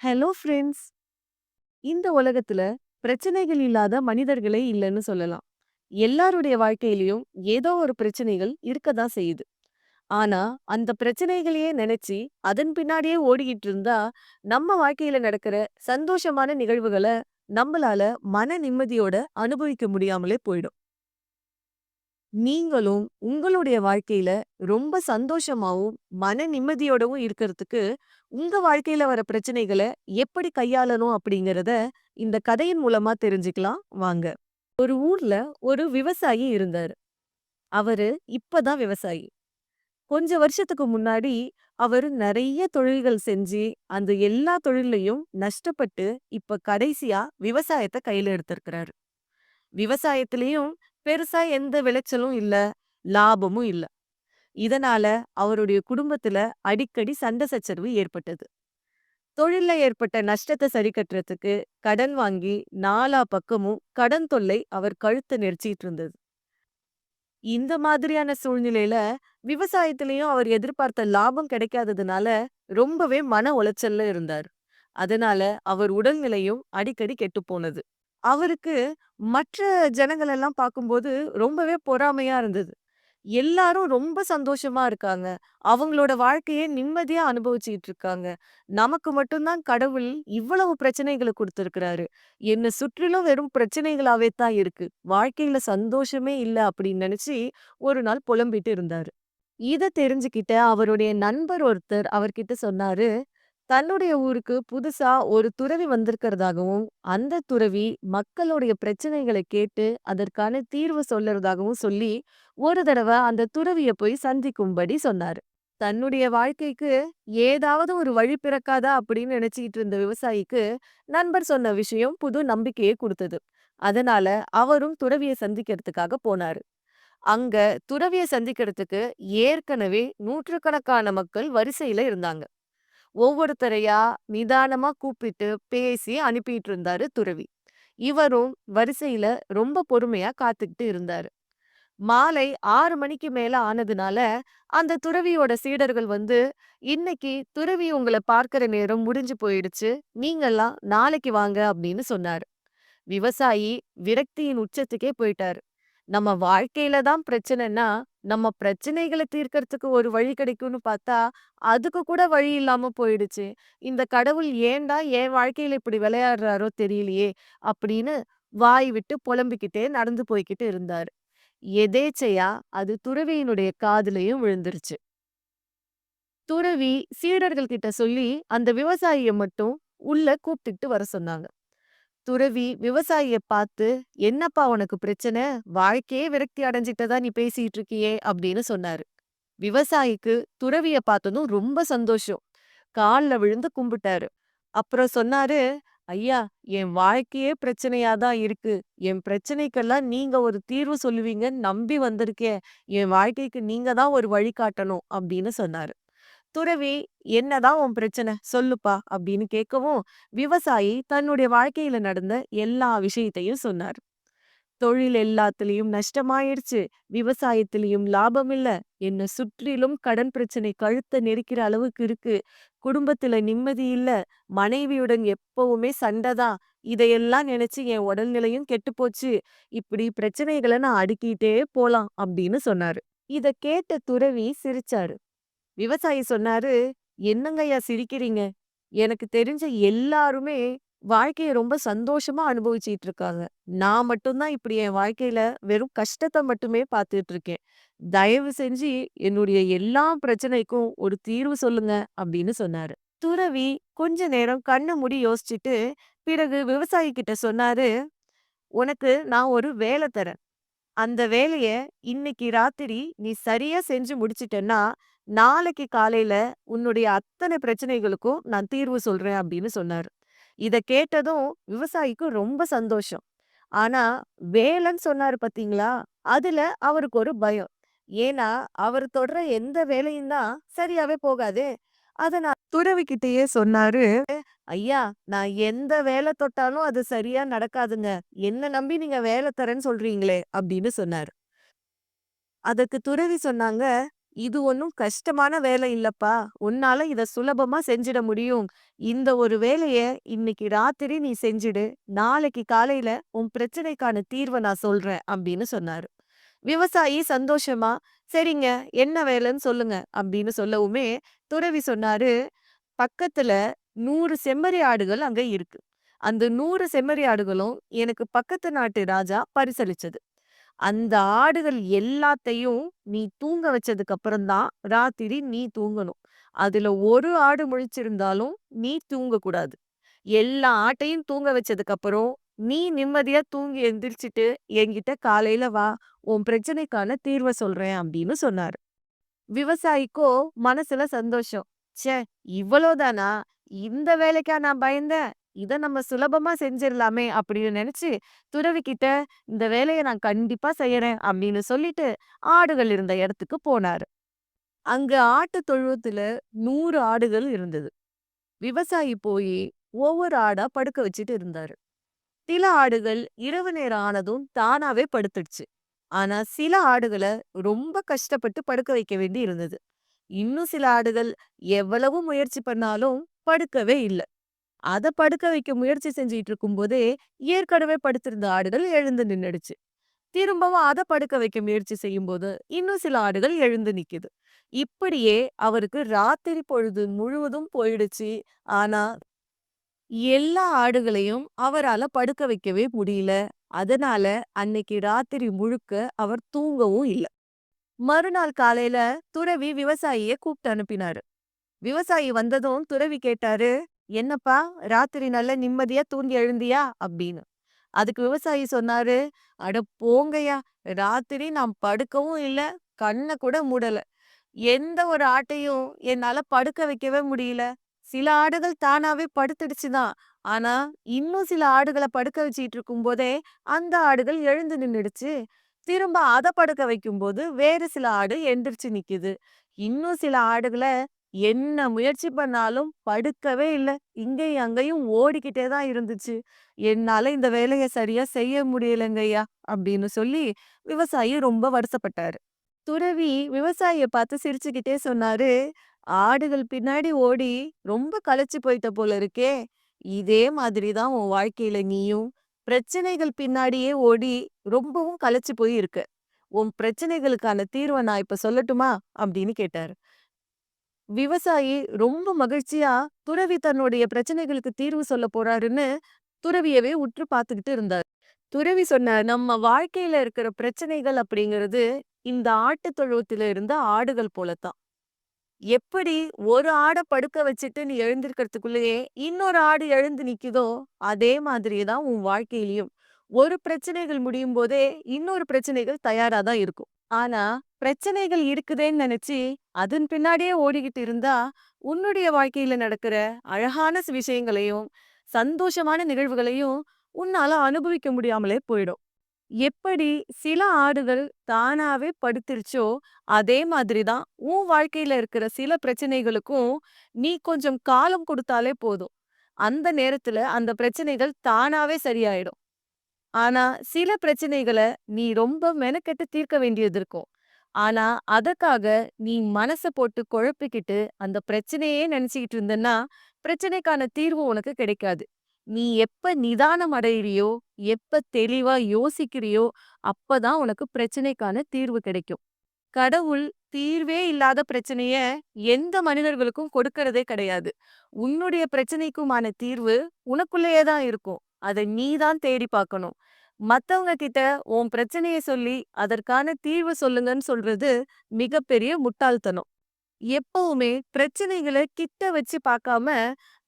Hello friends இந்த உலகத்துல பிரச்சனைகள் இல்லாத மனிதர்களே இல்லைன்னு சொல்லலாம். எல்லாருடைய வாழ்க்கையிலயும் ஏதோ ஒரு பிரச்சனைகள் இருக்கதான் செய்யுது. ஆனா அந்த பிரச்சனைகளையே நினைச்சு அதன் பின்னாடியே ஓடிக்கிட்டு இருந்தா நம்ம வாழ்க்கையில நடக்கிற சந்தோஷமான நிகழ்வுகளை நம்மளால மன நிம்மதியோட அனுபவிக்க முடியாமலே போயிடும். நீங்களும் உங்களுடைய வாழ்க்கையில ரொம்ப சந்தோஷமாவும் மன நிம்மதியோடவும் இருக்கிறதுக்கு உங்க வாழ்க்கையில வர பிரச்சனைகளை எப்படி கையாளணும் அப்படிங்கறத இந்த கதையின் மூலமா தெரிஞ்சுக்கலாம். வாங்க. ஒரு ஊர்ல ஒரு விவசாயி இருந்தாரு. அவரு இப்பதான் விவசாயி. கொஞ்ச வருஷத்துக்கு முன்னாடி அவர் நிறைய தொழில்கள் செஞ்சு அந்த எல்லா தொழிலையும் நஷ்டப்பட்டு இப்ப கடைசியா விவசாயத்தை கையில எடுத்திருக்கிறாரு. விவசாயத்திலயும் பெருசா எந்த விளைச்சலும் இல்ல லாபமும் இல்ல. இதனால அவருடைய குடும்பத்துல அடிக்கடி சண்டை சச்சரவு ஏற்பட்டது. தொழில்ல ஏற்பட்ட நஷ்டத்தை சரி கட்டுறதுக்கு கடன் வாங்கி நாலா பக்கமும் கடன் தொல்லை அவர் கழுத்தை நெரிச்சிட்டு இருந்தது. இந்த மாதிரியான சூழ்நிலையில விவசாயத்திலயும் அவர் எதிர்பார்த்த லாபம் கிடைக்காததுனால ரொம்பவே மன உளைச்சல்ல இருந்தார். அதனால அவர் உடல்நிலையும் அடிக்கடி கெட்டு போனது. அவருக்கு மற்ற ஜனங்கள் எல்லாம் பார்க்கும்போது ரொம்பவே பொறாமையா இருந்தது. எல்லாரும் ரொம்ப சந்தோஷமா இருக்காங்க. அவங்களோட வாழ்க்கையை நிம்மதியா அனுபவிச்சுக்கிட்டு இருக்காங்க. நமக்கு மட்டும்தான் கடவுள் இவ்வளவு பிரச்சனைகளை கொடுத்துருக்கிறாரு. என்னை சுற்றிலும் வெறும் பிரச்சனைகளாவே தான் இருக்கு. வாழ்க்கையில சந்தோஷமே இல்ல அப்படின்னு நினைச்சு ஒரு நாள் புலம்பிட்டு இருந்தாரு. இத தெரிஞ்சுக்கிட்ட அவருடைய நண்பர் ஒருத்தர் அவர்கிட்ட சொன்னாரு தன்னுடைய ஊருக்கு புதுசா ஒரு துறவி வந்திருக்கிறதாகவும் அந்த துறவி மக்களுடைய பிரச்சனைகளை கேட்டு அதற்கான தீர்வு சொல்லறதாகவும் சொல்லி ஒரு தடவை அந்த துறவிய போய் சந்திக்கும்படி சொன்னாரு. தன்னுடைய வாழ்க்கைக்கு ஏதாவது ஒரு வழி பிறக்காதா அப்படின்னு நினைச்சுக்கிட்டு இருந்த விவசாயிக்கு நண்பர் சொன்ன விஷயம் புது நம்பிக்கையை கொடுத்தது. அதனால அவரும் துறவியை சந்திக்கிறதுக்காக போனாரு. அங்க துறவியை சந்திக்கிறதுக்கு ஏற்கனவே நூற்றுக்கணக்கான மக்கள் வரிசையில இருந்தாங்க. ஒவ்வொருத்தரையா நிதானமா கூப்பிட்டு பேசி அனுப்பிட்டு இருந்தாரு துறவி. இவரும் வரிசையில ரொம்ப பொறுமையா காத்துக்கிட்டு இருந்தாரு. மாலை ஆறு மணிக்கு மேல ஆனதுனால அந்த துறவியோட சீடர்கள் வந்து இன்னைக்கு துறவி உங்களை பார்க்கிற நேரம் முடிஞ்சு போயிடுச்சு. நீங்கெல்லாம் நாளைக்கு வாங்க அப்படின்னு சொன்னாரு. விவசாயி விரக்தியின் உச்சத்துக்கே போயிட்டாரு. நம்ம வாழ்க்கையில தான் பிரச்சனைன்னா நம்ம பிரச்சனைகளை தீர்க்கறதுக்கு ஒரு வழி கிடைக்கும்னு பார்த்தா அதுக்கு கூட வழி இல்லாம போயிடுச்சு. இந்த கடவுள் ஏன்டா என் வாழ்க்கையில இப்படி விளையாடுறாரோ தெரியலையே அப்படின்னு வாய் விட்டு புலம்பிக்கிட்டே நடந்து போய்கிட்டு இருந்தாரு. எதேச்சையா அது துறவியினுடைய காதுலயும் விழுந்துருச்சு. துறவி சீடர்கள் கிட்ட சொல்லி அந்த விவசாயிய மட்டும் உள்ள கூப்பிட்டுக்கிட்டு வர சொன்னாங்க. துறவி விவசாயிய பார்த்து என்னப்பா உனக்கு பிரச்சனை? வாழ்க்கையே விரக்தி அடைஞ்சிட்டதா நீ பேசிட்டு இருக்கியே அப்படின்னு சொன்னாரு. விவசாயிக்கு துறவிய பார்த்ததும் ரொம்ப சந்தோஷம். கால்ல விழுந்து கும்பிட்டாரு. அப்புறம் சொன்னாரு ஐயா என் வாழ்க்கையே பிரச்சனையா தான் இருக்கு. என் பிரச்சனைக்கெல்லாம் நீங்க ஒரு தீர்வு சொல்லுவீங்கன்னு நம்பி வந்திருக்கேன் என் வாழ்க்கைக்கு நீங்க தான் ஒரு வழி காட்டணும். அப்படின்னு சொன்னாரு. துறவி என்னதான் உன் பிரச்சனை? சொல்லுப்பா அப்படின்னு கேட்கவும் விவசாயி தன்னுடைய வாழ்க்கையில நடந்த எல்லா விஷயத்தையும் சொன்னார். தொழில் எல்லாத்துலயும் நஷ்டமாயிடுச்சு விவசாயத்திலையும் லாபம் இல்ல. என்ன சுற்றிலும் கடன் பிரச்சனை கழுத்த நெரிக்கிற அளவுக்கு இருக்கு. குடும்பத்துல நிம்மதி இல்ல. மனைவியுடன் எப்பவுமே சண்டைதான் இதையெல்லாம் நினைச்சு என் உடல்நிலையும் கெட்டு போச்சு இப்படி பிரச்சனைகளை நான் அடுக்கிட்டே போலாம் அப்படின்னு சொன்னாரு. இத கேட்ட துறவி சிரிச்சாரு. விவசாயி சொன்னாரு என்னங்கய்யா சிரிக்கிறீங்க? எனக்கு தெரிஞ்ச எல்லாருமே வாழ்க்கைய ரொம்ப சந்தோஷமா அனுபவிச்சிட்டு இருக்காங்க நான் மட்டும்தான் இப்படி என் வாழ்க்கையில வெறும் கஷ்டத்தை மட்டுமே பார்த்துட்டு இருக்கேன் தயவு செஞ்சு என்னுடைய எல்லா பிரச்சனைக்கும் ஒரு தீர்வு சொல்லுங்க அப்படின்னு சொன்னாரு. துறவி கொஞ்ச நேரம் கண்ணு முடி யோசிச்சுட்டு பிறகு விவசாயி கிட்ட சொன்னாரு உனக்கு நான் ஒரு வேலை தரேன். அந்த வேலைய இன்னைக்கு ராத்திரி நீ சரியா செஞ்சு முடிச்சிட்டன்னா நாளைக்கு காலையில உன்னுடைய அத்தனை பிரச்சனைகளுக்கும் நான் தீர்வு சொல்றேன் அப்படின்னு சொன்னாரு. இதை கேட்டதும் விவசாயிக்கு ரொம்ப சந்தோஷம். ஆனா வேலைன்னு சொன்னாரு பாத்தீங்களா? அதுல அவருக்கு ஒரு பயம். ஏன்னா அவர் தொடர எந்த வேலையும் தான் சரியாவே போகாதே. அத நான் துறவிக்கிட்டேயே சொன்னாரு ஐயா நான் எந்த வேலை தொட்டாலும் அது சரியா நடக்காதுங்க. என்ன நம்பி நீங்க வேலை தரேன்னு சொல்றீங்களே? அப்படின்னு சொன்னாரு. அதற்கு துறவி சொன்னாங்க இது ஒன்றும் கஷ்டமான வேலை இல்லப்பா. உன்னால இத சுலபமா செஞ்சிட முடியும். இந்த ஒரு வேலைய இன்னைக்கு ராத்திரி நீ செஞ்சுடு. நாளைக்கு காலையில உன் பிரச்சனைக்கான தீர்வ நான் சொல்றேன்." அப்படின்னு சொன்னாரு. விவசாயி சந்தோஷமா, "சரிங்க, என்ன வேலைன்னு சொல்லுங்க." அப்படின்னு சொல்லவுமே, துறவி சொன்னாரு, "பக்கத்துல நூறு செம்மறி ஆடுகள் அங்க இருக்கு. அந்த நூறு செம்மறி ஆடுகளும் எனக்கு பக்கத்து நாட்டு ராஜா பரிசளிச்சது. அந்த ஆடுகள் எல்லாத்தையும் நீ தூங்க வச்சதுக்கு அப்புறம்தான் ராத்திரி நீ தூங்கணும். அதுல ஒரு ஆடு முழிச்சிருந்தாலும் நீ தூங்கக்கூடாது. எல்லா ஆட்டையும் தூங்க வச்சதுக்கு அப்புறம், நீ நிம்மதியா தூங்கி எந்திரிச்சிட்டு என்கிட்ட காலையில வா. உன் பிரச்சனைக்கான தீர்வ சொல்றேன்." அப்படின்னு சொன்னாரு. விவசாயிக்கோ மனசுல சந்தோஷம். ச்சே! இவ்வளோ தானா? இந்த வேலைக்கா நான் பயந்தேன்? இத நம்ம சுலபமா செஞ்சிடலாமே அப்படின்னு நினைச்சு துறவிக்கிட்ட "இந்த வேலைய நான் கண்டிப்பா செய்யறேன்." அப்படின்னு சொல்லிட்டு ஆடுகள் இருந்த இடத்துக்கு போனாரு. அங்க ஆட்டு தொழுவத்துல நூறு ஆடுகள் இருந்தது. விவசாயி போயி ஒவ்வொரு ஆடா படுக்க வச்சுட்டு இருந்தாரு. சில ஆடுகள் இரவு நேரம் ஆனதும் தானாவே படுத்துடுச்சு. ஆனா சில ஆடுகள ரொம்ப கஷ்டப்பட்டு படுக்க வைக்க வேண்டி இருந்தது. இன்னும் சில ஆடுகள் எவ்வளவு முயற்சி பண்ணாலும் படுக்கவே இல்ல. அத படுக்க வைக்க முயற்சி செஞ்சுட்டு இருக்கும்போதே, ஏற்கனவே படுத்திருந்த ஆடுகள் எழுந்து நின்னுடுச்சு. திரும்பவும் அத படுக்க வைக்க முயற்சி செய்யும்போது, இன்னும் சில ஆடுகள் எழுந்து நிக்குது. இப்படியே அவருக்கு ராத்திரி பொழுது முழுவதும் போயிடுச்சு. ஆனா எல்லா ஆடுகளையும் அவரால படுக்க வைக்கவே முடியல. அதனால அன்னைக்கு ராத்திரி முழுக்க அவர் தூங்கவும் இல்ல. மறுநாள் காலையில துறவி விவசாயிய கூப்பிட்டு அனுப்பினாரு. விவசாயி வந்ததும் துறவி கேட்டாரு, "என்னப்பா ராத்திரி நல்ல நிம்மதியா தூங்கி எழுந்தியா?" அப்படின்னு. அதுக்கு விவசாயி சொன்னாரு, "அட போங்கய்யா! ராத்திரி நான் படுக்கவும் இல்ல, கண்ண கூட மூடல. எந்த ஒரு ஆட்டையும் என்னால படுக்க வைக்கவே முடியல. சில ஆடுகள் தானாவே படுத்துடுச்சு தான். ஆனா, இன்னும் சில ஆடுகள படுக்க வச்சுட்டு இருக்கும்போதே, அந்த ஆடுகள் எழுந்து நின்னுடுச்சு. திரும்ப அத படுக்க வைக்கும்போது, வேறு சில ஆடு எந்திரிச்சு நிக்குது. இன்னும் சில ஆடுகள என்ன முயற்சி பண்ணாலும் படுக்கவே இல்ல. இங்கேயும் அங்கேயும் ஓடிக்கிட்டே தான் இருந்துச்சு. என்னால இந்த வேலையை சரியா செய்ய முடியலங்கய்யா." அப்படின்னு சொல்லி விவசாயி ரொம்ப வருத்தப்பட்டாரு. துறவி விவசாயிய பார்த்து சிரிச்சுக்கிட்டே சொன்னாரு, "ஆடுகள் பின்னாடி ஓடி ரொம்ப களைச்சு போயிட்ட போல இருக்கே! இதே மாதிரி தான் உன் வாழ்க்கையில நீயும் பிரச்சனைகள் பின்னாடியே ஓடி ரொம்பவும் களைச்சு போய் இருக்க. உன் பிரச்சனைகளுக்கான தீர்வை நான் இப்ப சொல்லட்டுமா?" அப்படின்னு கேட்டாரு. விவசாயி ரொம்ப மகிழ்ச்சியா, துறவி தன்னுடைய பிரச்சனைகளுக்கு தீர்வு சொல்லப் போறாருன்னு, துறவியவே உற்று பார்த்துக்கிட்டு இருந்தாரு. துறவி சொன்ன "நம்ம வாழ்க்கையில இருக்கிற பிரச்சனைகள் அப்படிங்கிறது, இந்த ஆட்டுத் தொழுவத்தில இருந்த ஆடுகள் போலத்தான். எப்படி ஒரு ஆட படுக்க வச்சுட்டு நீ எழுந்திருக்கிறதுக்குள்ளேயே இன்னொரு ஆடு எழுந்து நிக்குதோ, அதே மாதிரி தான் உன் வாழ்க்கையிலயும். ஒரு பிரச்சனைகள் முடியும் போதே இன்னொரு பிரச்சனைகள் தயாரா தான் இருக்கும். ஆனா, பிரச்சனைகள் இருக்குதேன்னு நினைச்சு அதன் பின்னாடியே ஓடிக்கிட்டு இருந்தா, உன்னுடைய வாழ்க்கையில நடக்கிற அழகான விஷயங்களையும், சந்தோஷமான நிகழ்வுகளையும் உன்னால அனுபவிக்க முடியாமலே போயிடும். எப்படி சில ஆடுகள் தானாவே படுத்துருச்சோ, அதே மாதிரி தான் உன் வாழ்க்கையில இருக்கிற சில பிரச்சனைகளுக்கும், நீ கொஞ்சம் காலம் கொடுத்தாலே போதும். அந்த நேரத்துல அந்த பிரச்சனைகள் தானாவே சரியாயிடும். ஆனா, சில பிரச்சனைகள நீ ரொம்ப மெனக்கெட்டு தீர்க்க வேண்டியது இருக்கும். ஆனா, அதற்காக நீ மனச போட்டு குழப்பிக்கிட்டு, அந்த பிரச்சனையே நினைச்சுக்கிட்டு இருந்தன்னா, பிரச்சனைக்கான தீர்வு உனக்கு கிடைக்காது. நீ எப்ப நிதானம் அடையிறியோ, எப்ப தெளிவா யோசிக்கிறியோ, அப்பதான் உனக்கு பிரச்சனைக்கான தீர்வு கிடைக்கும். கடவுள் தீர்வே இல்லாத பிரச்சனைய எந்த மனிதர்களுக்கும் கொடுக்கறதே கிடையாது. உன்னுடைய பிரச்சனைக்குமான தீர்வு உனக்குள்ளேயே தான் இருக்கும். அத நீ தான் தேடி பார்க்கணும். மற்றவங்க கிட்ட உன் பிரச்சனைய சொல்லி, அதற்கான தீர்வு சொல்லுங்கன்னு சொல்றது மிகப்பெரிய முட்டாள்தனம். எப்பவுமே பிரச்சனைகள கிட்ட வச்சு பார்க்காம,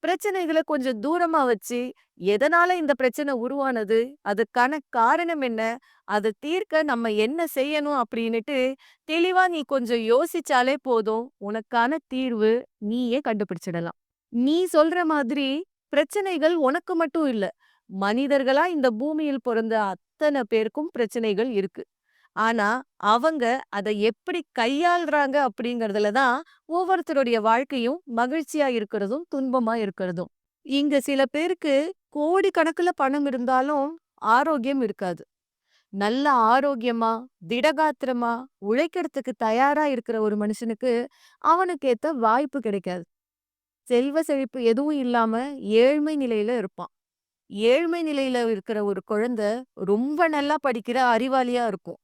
பிரச்சனைகள கொஞ்சம் தூரமா வச்சு, எதனால இந்த பிரச்சனை உருவானது? அதுக்கான காரணம் என்ன? அத தீர்க்க நம்ம என்ன செய்யணும்? அப்படின்னுட்டு தெளிவா நீ கொஞ்சம் யோசிச்சாலே போதும். உனக்கான தீர்வு நீயே கண்டுபிடிச்சிடலாம். நீ சொல்ற மாதிரி பிரச்சனைகள் உனக்கு மட்டும் இல்ல. மனிதர்களா இந்த பூமியில் பொறந்த அத்தன பேருக்கும் பிரச்சனைகள் இருக்கு. ஆனா, அவங்க அத எப்படி கையாள்றாங்க அப்படிங்கிறதுல தான் ஒவ்வொருத்தருடைய வாழ்க்கையும் மகிழ்ச்சியா இருக்கிறதும், துன்பமா இருக்கிறதும். இங்க சில பேருக்கு கோடிக்கணக்குல பணம் இருந்தாலும் ஆரோக்கியம் இருக்காது. நல்ல ஆரோக்கியமா, திடகாத்திரமா, உழைக்கிறதுக்கு தயாரா இருக்கிற ஒரு மனுஷனுக்கு, அவனுக்கு ஏத்த வாய்ப்பு கிடைக்காது. செல்வ செழிப்பு எதுவும் இல்லாம ஏழ்மை நிலையில இருப்பான். ஏழ்மை நிலையில இருக்கிற ஒரு குழந்தை ரொம்ப நல்லா படிக்கிற அறிவாளியா இருக்கும்.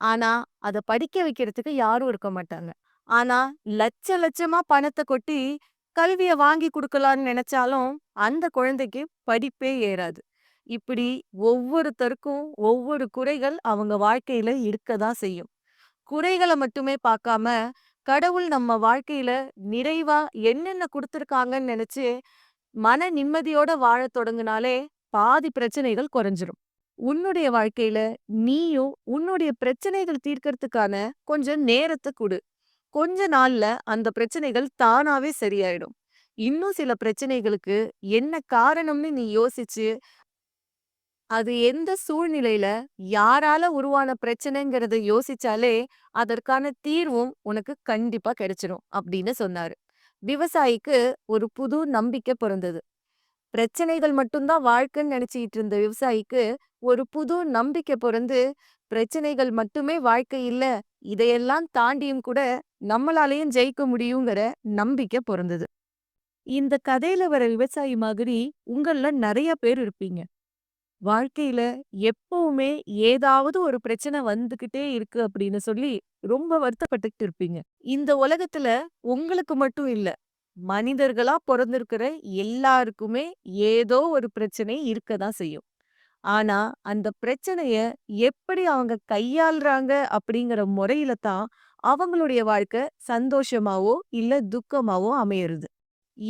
ஆனா, அத படிக்க வைக்கிறதுக்கு யாரும் இருக்க மாட்டாங்க. ஆனா, லட்ச லட்சமா பணத்தை கொட்டி கல்விய வாங்கி கொடுக்கலான்னு நினைச்சாலும் அந்த குழந்தைக்கு படிப்பே ஏறாது. இப்படி ஒவ்வொருத்தருக்கும் ஒவ்வொரு குறைகள் அவங்க வாழ்க்கையில இருக்கதான் செய்யும். குறைகளை மட்டுமே பார்க்காம, கடவுள் நம்ம வாழ்க்கையில நிறைவா என்னென்ன குடுத்துருக்காங்கன்னு நினைச்சு மன நிம்மதியோட வாழத் தொடங்குனாலே, பாதி பிரச்சனைகள் குறைஞ்சிரும். உன்னுடைய வாழ்க்கையில நீயும் உன்னுடைய பிரச்சனைகள் தீர்க்கறதுக்கான கொஞ்சம் நேரத்தை குடு. கொஞ்ச நாள்ல அந்த பிரச்சனைகள் தானாவே சரியாயிடும். இன்னும் சில பிரச்சனைகளுக்கு என்ன காரணம்னு நீ யோசிச்சு அது எந்த சூழ்நிலையில, யாரால உருவான பிரச்சனைங்கிறத யோசிச்சாலே, அதற்கான தீர்வும் உனக்கு கண்டிப்பா கிடைச்சிடும் அப்படின்னு சொன்னாரு. விவசாயிக்கு ஒரு புது நம்பிக்கை பொறந்தது. பிரச்சனைகள் மட்டும் தான் வாழ்க்கைன்னு நினைச்சிட்டு இருந்த விவசாயிக்கு, ஒரு புது நம்பிக்கை பொறந்து, பிரச்சனைகள் மட்டுமே வாழ்க்கை இல்ல, இதையெல்லாம் தாண்டியும் கூட நம்மளாலயும் ஜெயிக்க முடியுங்கிற நம்பிக்கை பொறந்தது. இந்த கதையில வர விவசாயி மாதிரி உங்கள்ல நிறைய பேர் இருப்பீங்க. வாழ்க்கையில எப்பவுமே ஏதாவது ஒரு பிரச்சனை வந்துகிட்டே இருக்கு அப்படின்னு சொல்லி ரொம்ப வருத்தப்பட்டுக்கிட்டு இருப்பீங்க. இந்த உலகத்துல உங்களுக்கு மட்டும் இல்ல, மனிதர்களா பிறந்திருக்கிற எல்லாருக்குமே ஏதோ ஒரு பிரச்சனை இருக்கதான் செய்யும். ஆனா, அந்த பிரச்சனைய எப்படி அவங்க கையாள்றாங்க அப்படிங்கிற முறையில தான் அவங்களுடைய வாழ்க்கை சந்தோஷமாவோ, இல்ல துக்கமாவோ அமையறது.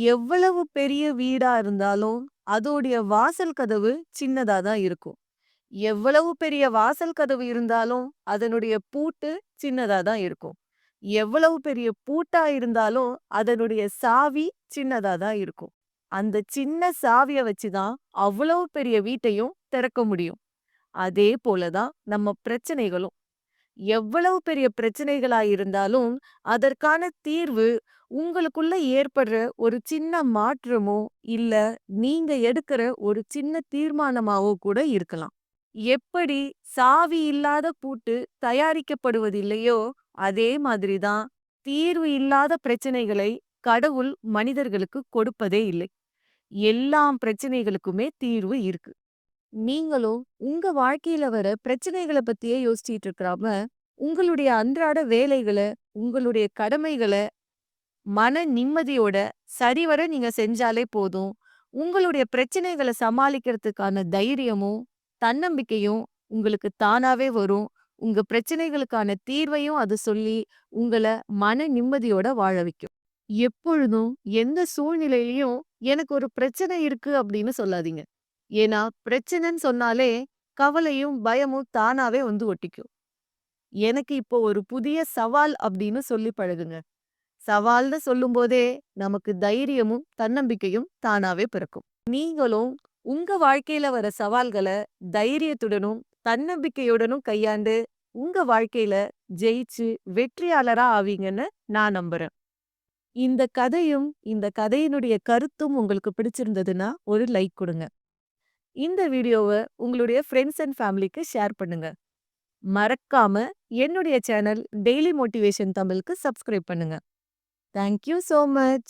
எவ்வளவு பெரிய வீடா இருந்தாலும், அதோடைய வாசல் கதவு சின்னதா தான் இருக்கும். எவ்வளவு பெரிய வாசல் கதவு இருந்தாலும், அதனுடைய பூட்டு சின்னதா தான் இருக்கும். எவ்வளவு பெரிய பூட்டா இருந்தாலும், அதனுடைய சாவி சின்னதா தான் இருக்கும். அந்த சின்ன சாவிய வச்சு தான் அவ்வளவு பெரிய வீட்டையும் திறக்க முடியும். அதே போல தான் நம்ம பிரச்சனைகளும். எவ்வளவு பெரிய பிரச்சனைகளா இருந்தாலும், அதற்கான தீர்வு உங்களுக்குள்ள ஏற்படுற ஒரு சின்ன மாற்றமோ, இல்ல நீங்க எடுக்கிற ஒரு சின்ன தீர்மானமாவோ கூட இருக்கலாம். எப்படி சாவி இல்லாத பூட்டு தயாரிக்கப்படுவதில்லையோ, அதே மாதிரி தான் தீர்வு இல்லாத பிரச்சனைகளை கடவுள் மனிதர்களுக்கு கொடுப்பதே இல்லை. எல்லா பிரச்சனைகளுக்குமே தீர்வு இருக்கு. நீங்களும் உங்க வாழ்க்கையில வர பிரச்சனைகள பத்தியே யோசிச்சிட்டு இருக்கிறாம உங்களுடைய அன்றாட வேலைகள, உங்களுடைய கடமைகள மன நிம்மதியோட சரிவர நீங்க செஞ்சாலே போதும். உங்களுடைய பிரச்சனைகள சமாளிக்கிறதுக்கான தைரியமும், தன்னம்பிக்கையும் உங்களுக்கு தானாவே வரும். உங்க பிரச்சனைகளுக்கான தீர்வையும் அது சொல்லி, உங்கள மன நிம்மதியோட வாழ வைக்கும். எப்பொழுதும், எந்த சூழ்நிலையிலயும் எனக்கு ஒரு பிரச்சனை இருக்கு அப்படின்னு சொல்லாதீங்க. ஏன்னா, பிரச்சனைன்னு சொன்னாலே கவலையும், பயமும் தானாவே வந்து ஒட்டிக்கும். எனக்கு இப்போ ஒரு புதிய சவால் அப்படின்னு சொல்லி பழகுங்க. சவால்னு சொல்லும்போதே நமக்கு தைரியமும், தன்னம்பிக்கையும் தானாவே பிறக்கும். நீங்களும் உங்க வாழ்க்கையில வர சவால்கள தைரியத்துடனும், தன்னம்பிக்கையுடனும் கையாண்டு, உங்க வாழ்க்கையில ஜெயிச்சு வெற்றியாளரா ஆவீங்கன்னு நான் நம்புறேன். இந்த கதையும், இந்த கதையினுடைய கருத்தும் உங்களுக்கு பிடிச்சிருந்ததுன்னா, ஒரு லைக் கொடுங்க இந்த வீடியோவ உங்களுடைய ஃப்ரெண்ட்ஸ் அண்ட் ஃபேமிலிக்கு ஷேர் பண்ணுங்க. மறக்காம என்னுடைய சேனல் டெய்லி மோட்டிவேஷன் தமிழுக்கு சப்ஸ்கிரைப் பண்ணுங்க. Thank you so much.